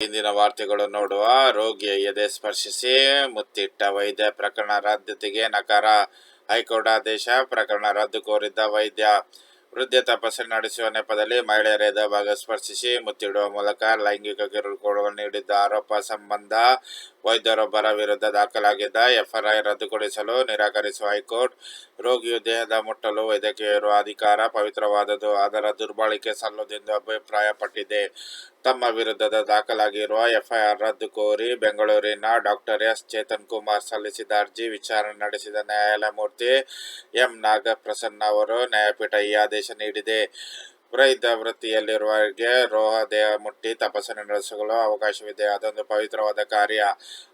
ಇಂದಿನ ವಾರ್ತೆಗಳು ನೋಡುವ ರೋಗಿಯ ಎದೆ ಸ್ಪರ್ಶಿಸಿ ಮುತ್ತಿಟ್ಟ ವೈದ್ಯ, ಪ್ರಕರಣ ರದ್ದತಿಗೆ ನಕಾರ. ಹೈಕೋರ್ಟ್ ಆದೇಶ, ಪ್ರಕರಣ ರದ್ದು ಕೋರಿದ್ದ ವೈದ್ಯ. ವೃದ್ಧೆ ತಪಾಸಣೆ ನಡೆಸುವ ನೆಪದಲ್ಲಿ ಮಹಿಳೆಯರ ಎದೆ ಭಾಗ ಸ್ಪರ್ಶಿಸಿ ಮುತ್ತಿಡುವ ಮೂಲಕ ಲೈಂಗಿಕ ಕಿರುಕುಳ ನೀಡಿದ್ದ ಆರೋಪ ಸಂಬಂಧ ವೈದ್ಯರೊಬ್ಬರ ವಿರುದ್ಧ ದಾಖಲಾಗಿದ್ದ ಎಫ್ಐಆರ್ ರದ್ದುಗೊಳಿಸಲು ನಿರಾಕರಿಸುವ ಹೈಕೋರ್ಟ್ ರೋಗಿಯು ದೇಹದ ಮುಟ್ಟಲು ವೈದ್ಯಕೀಯ ಇರುವ ಅಧಿಕಾರ ಪವಿತ್ರವಾದುದು ಅದರ ದುರ್ಬಳಕೆ ಸಲ್ಲದೆಂದು ಅಭಿಪ್ರಾಯಪಟ್ಟಿದೆ ತಮ್ಮ ವಿರುದ್ಧದ ದಾಖಲಾಗಿರುವ ಎಫ್ಐಆರ್ ರದ್ದು ಕೋರಿ ಬೆಂಗಳೂರಿನ ಡಾಕ್ಟರ್ ಎಸ್ ಚೇತನ್ ಕುಮಾರ್ ಸಲ್ಲಿಸಿದ ಅರ್ಜಿ ವಿಚಾರಣೆ ನಡೆಸಿದ ನ್ಯಾಯಮೂರ್ತಿ ಎಂ ನಾಗಪ್ರಸನ್ನ ಅವರು ನ್ಯಾಯಪೀಠ ಈ ಆದೇಶ ನೀಡಿದೆ ವೈದ್ಯ ವೃತ್ತಿಯಲ್ಲಿರುವವರಿಗೆ ರೋಹ, ದೇಹ, ಮುಟ್ಟಿ ತಪಾಸಣೆ ನಡೆಸಲು ಅವಕಾಶವಿದೆ. ಅದೊಂದು ಪವಿತ್ರವಾದ ಕಾರ್ಯ.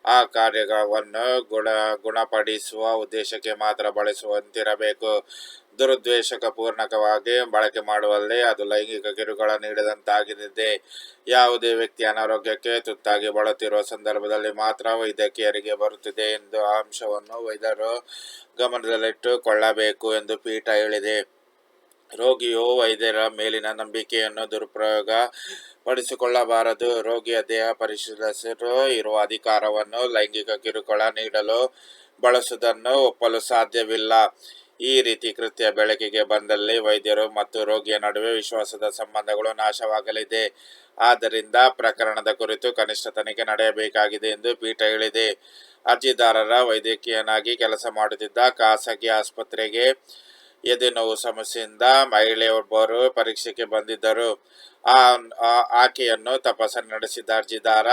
ಆ ಕಾರ್ಯವನ್ನು ಗುಣ, ಗುಣಪಡಿಸುವ ಉದ್ದೇಶಕ್ಕೆ ಮಾತ್ರ ಬಳಸುವಂತಿರಬೇಕು. ದುರುದ್ದೇಶಕ ಪೂರ್ಣಕವಾಗಿ ಬಳಕೆ ಮಾಡುವಲ್ಲಿ ಅದು ಲೈಂಗಿಕ ಕಿರುಕುಳ ನೀಡಿದಂತಾಗಿದೆ. ಯಾವುದೇ ವ್ಯಕ್ತಿ ಅನಾರೋಗ್ಯಕ್ಕೆ ತುತ್ತಾಗಿ ಬಳಲುತ್ತಿರುವ ಸಂದರ್ಭದಲ್ಲಿ ಮಾತ್ರ ವೈದ್ಯಕೀಯರಿಗೆ ಬರುತ್ತಿದೆ ಎಂದು ಅಂಶವನ್ನು ವೈದ್ಯರು ಗಮನದಲ್ಲಿಟ್ಟುಕೊಳ್ಳಬೇಕು ಎಂದು ಪೀಠ ಹೇಳಿದೆ. ರೋಗಿಯು ವೈದ್ಯರ ಮೇಲಿನ ನಂಬಿಕೆಯನ್ನು ದುರುಪಯೋಗ ಪಡಿಸಿಕೊಳ್ಳಬಾರದು ರೋಗಿಯ ದೇಹ ಪರಿಶೀಲಿಸಲು ಇರುವ ಅಧಿಕಾರವನ್ನು ಲೈಂಗಿಕ ಕಿರುಕುಳ ನೀಡಲು ಬಳಸುವುದನ್ನು ಒಪ್ಪಲು ಸಾಧ್ಯವಿಲ್ಲ. ಈ ರೀತಿ ಕೃತ್ಯ ಬೆಳಕಿಗೆ ಬಂದಲ್ಲಿ ವೈದ್ಯರು ಮತ್ತು ರೋಗಿಯ ನಡುವೆ ವಿಶ್ವಾಸದ ಸಂಬಂಧಗಳು ನಾಶವಾಗಲಿದೆ. ಆದ್ದರಿಂದ ಪ್ರಕರಣದ ಕುರಿತು ಕನಿಷ್ಠ ತನಿಖೆ ನಡೆಯಬೇಕಾಗಿದೆ ಎಂದು ಪೀಠ ಹೇಳಿದೆ. ಅರ್ಜಿದಾರರ ವೈದ್ಯಕೀಯನಾಗಿ ಕೆಲಸ ಮಾಡುತ್ತಿದ್ದ ಖಾಸಗಿ ಆಸ್ಪತ್ರೆಗೆ ಎದೆ ನೋವು ಸಮಸ್ಯೆಯಿಂದ ಮಹಿಳೆಯೊಬ್ಬರು ಪರೀಕ್ಷೆಗೆ ಬಂದಿದ್ದರು. ಆ ಆಕೆಯನ್ನು ತಪಾಸಣೆ ನಡೆಸಿದ ಅರ್ಜಿದಾರ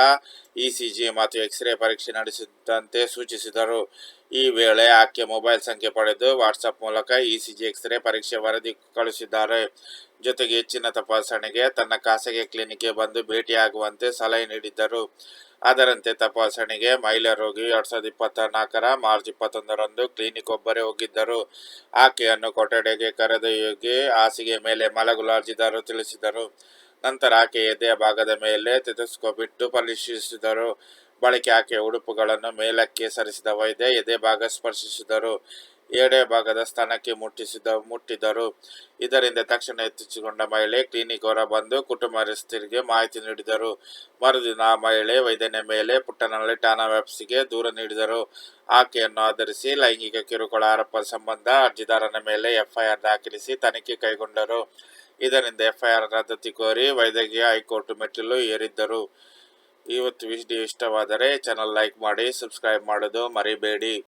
ಇಸಿಜಿ ಮತ್ತು ಎಕ್ಸ್ರೇ ಪರೀಕ್ಷೆ ನಡೆಸಿದಂತೆ ಸೂಚಿಸಿದರು. ಈ ವೇಳೆ ಆಕೆ ಮೊಬೈಲ್ ಸಂಖ್ಯೆ ಪಡೆದು ವಾಟ್ಸಪ್ ಮೂಲಕ ಇಸಿಜಿ, ಎಕ್ಸ್ರೇ ಪರೀಕ್ಷೆ ವರದಿ ಕಳುಹಿಸಿದ್ದಾರೆ. ಜೊತೆಗೆ ಹೆಚ್ಚಿನ ತಪಾಸಣೆಗೆ ತನ್ನ ಖಾಸಗಿ ಕ್ಲಿನಿಕ್ಗೆ ಬಂದು ಭೇಟಿಯಾಗುವಂತೆ ಸಲಹೆ ನೀಡಿದ್ದರು. ಅದರಂತೆ ತಪಾಸಣೆಗೆ ಮಹಿಳಾ ರೋಗಿ ಎರಡ್ ಸಾವಿರದ ಇಪ್ಪತ್ತ ನಾಲ್ಕರ ಮಾರ್ಚ್ ಇಪ್ಪತ್ತೊಂದರಂದು ಕ್ಲಿನಿಕ್ ಒಬ್ಬರೇ ಹೋಗಿದ್ದರು. ಆಕೆಯನ್ನು ಕೊಠಡಿಗೆ ಕರೆದೊಯ್ಯೋಗಿ ಹಾಸಿಗೆ ಮೇಲೆ ಮಲಗಲು ಅರ್ಜಿದಾರರು ತಿಳಿಸಿದರು. ನಂತರ ಆಕೆ ಎದೆಯ ಭಾಗದ ಮೇಲೆ ತೆತಸ್ಕೋಪ್ ಇಟ್ಟು ಪರಿಶೀಲಿಸಿದರು. ಬಳಿಕ ಆಕೆಯ ಉಡುಪುಗಳನ್ನು ಮೇಲಕ್ಕೆ ಸರಿಸಿದ ವೈದ್ಯ ಎದೆ ಭಾಗ ಸ್ಪರ್ಶಿಸಿದರು. ಎಡೆ ಭಾಗದ ಸ್ಥಾನಕ್ಕೆ ಮುಟ್ಟಿಸಿದ, ಮುಟ್ಟಿದರು. ಇದರಿಂದ ತಕ್ಷಣ ಎತ್ತಿಸಿಕೊಂಡ ಮಹಿಳೆ ಕ್ಲಿನಿಕ್ ಹೊರ ಬಂದು ಕುಟುಂಬಸ್ಥರಿಗೆ ಮಾಹಿತಿ ನೀಡಿದರು. ಮರುದಿನ ಆ ಮಹಿಳೆ ವೈದ್ಯನ ಮೇಲೆ ಪುಟ್ಟನಹಳ್ಳಿ ಠಾಣಾ ವ್ಯಾಪ್ತಿಗೆ ದೂರ ನೀಡಿದರು. ಆಕೆಯನ್ನು ಆಧರಿಸಿ ಲೈಂಗಿಕ ಕಿರುಕುಳ ಆರೋಪ ಸಂಬಂಧ ಅರ್ಜಿದಾರನ ಮೇಲೆ ಎಫ್ಐಆರ್ ದಾಖಲಿಸಿ ತನಿಖೆ ಕೈಗೊಂಡರು. ಇದರಿಂದ ಎಫ್ಐಆರ್ ರದ್ದತಿ ಕೋರಿ ವೈದ್ಯಕೀಯ ಹೈಕೋರ್ಟ್ ಮೆಟ್ಟಿಲು ಏರಿದ್ದರು. ಇವತ್ತು ವಿಡಿಯೋ ಇಷ್ಟವಾದರೆ ಚಾನಲ್ ಲೈಕ್ ಮಾಡಿ ಸಬ್ಸ್ಕ್ರೈಬ್ ಮಾಡೋದು ಮರಿಬೇಡಿ.